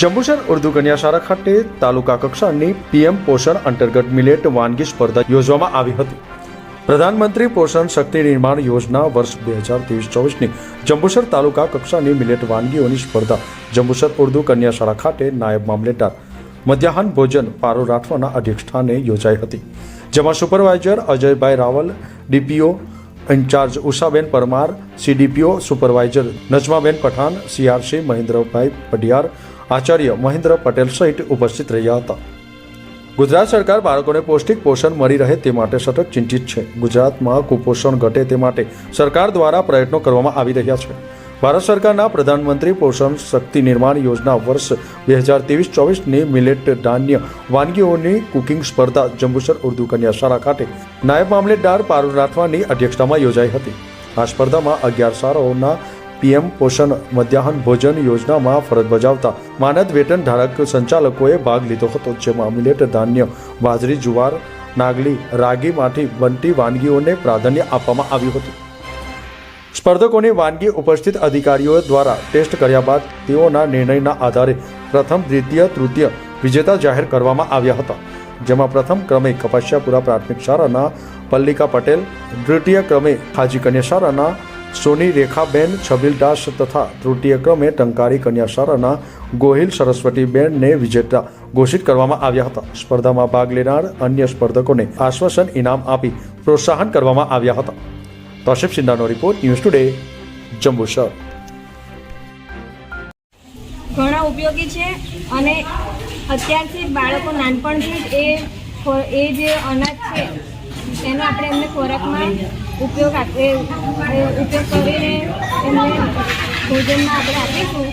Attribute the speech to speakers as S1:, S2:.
S1: જંબુસર, ઉર્દુ કન્યા શાળા ખાતે તાલુકા કક્ષાની પીએમ પોષણ અંતર્ગત મિલેટ વાનગી સ્પર્ધા યોજવામાં આવી હતી. પ્રધાનમંત્રી પોષણ શક્તિ નિર્માણ યોજના વર્ષ બે હજાર ત્રેવીસ ચોવીસની જંબુસર તાલુકા કક્ષાની મિલેટ વાનગીઓની સ્પર્ધા જંબુસર, ઉર્દુ કન્યા શાળા ખાતે નાયબ મામલેદાર મધ્યાહન ભોજન પારો રાઠવાના અધ્યક્ષસ્થાને યોજાઈ હતી. જેમાં supervisor Ajaybhai Raval, DPO in-charge Ushaben Parmar, CDPO supervisor Najmaben Pathan, CRC Mahendrabhai Padiyar Acharya Mahendra Patel સહિત ઉપસ્થિત રહ્યા હતા. ગુજરાત સરકાર બાળકોને પૌષ્ટિક પોષણ મળી રહે તે માટે સતત ચિંતિત છે. ગુજરાતમાં કુપોષણ ઘટે તે માટે સરકાર દ્વારા પ્રયત્નો કરવામાં આવી રહ્યા છે. ભારત સરકારના પ્રધાનમંત્રી પોષણ શક્તિ નિર્માણ યોજના વર્ષ બે હજાર ત્રેવીસ ચોવીસની મિલેટ ધાન્ય વાનગીઓની કુકિંગ સ્પર્ધા જંબુસર ઉર્દુ કન્યા શાળા ખાતે નાયબ મામલેદાર પારુલ રાઠવાની અધ્યક્ષતામાં યોજાઈ હતી. આ સ્પર્ધામાં અગિયાર શાળાઓના પીએમ પોષણ મધ્યાહન ભોજન યોજનામાં ફરજ બજાવતા માનદ વેતન ધારક સંચાલકોએ ભાગ લીધો હતો, જેમાં મિલેટ ધાન્ય બાજરી જુવાર, નાગલી, રાગીમાંથી બનતી વાનગીઓને પ્રાધાન્ય આપવામાં આવ્યું હતું. સ્પર્ધકોની વાનગી ઉપસ્થિત અધિકારીઓ દ્વારા ટેસ્ટ કર્યા બાદ તેઓના નિર્ણયના આધારે પ્રથમ, દ્વિતીય, તૃતીય વિજેતા જાહેર કરવામાં આવ્યા હતા. જેમાં પ્રથમ ક્રમે કપાસિયાપુરા પ્રાથમિક શાળાના પલ્લિકા પટેલ, દ્વિતીય ક્રમે હાજી કન્યા શાળાના સોની, રેખાબેન છબીલદાસ તથા તૃતીય ક્રમે ટંકારી કન્યા શાળાના ગોહિલ સરસ્વતીબેનને વિજેતા ઘોષિત કરવામાં આવ્યા હતા. સ્પર્ધામાં ભાગ લેનાર અન્ય સ્પર્ધકોને આશ્વાસન, ઇનામ આપી પ્રોત્સાહન કરવામાં આવ્યા હતા. તોશિફ સિંધાનો રિપોર્ટ, ન્યૂઝ ટુડે, જંબુસર.
S2: ઘણા ઉપયોગી છે અને અત્યારથી બાળકો નાનપણથી જ એ એ જે અનાજ છે એનો આપણે એમને ખોરાકમાં ઉપયોગ આપે ઉપયોગ કરીને એમને ભોજનમાં આપણે આપીશું.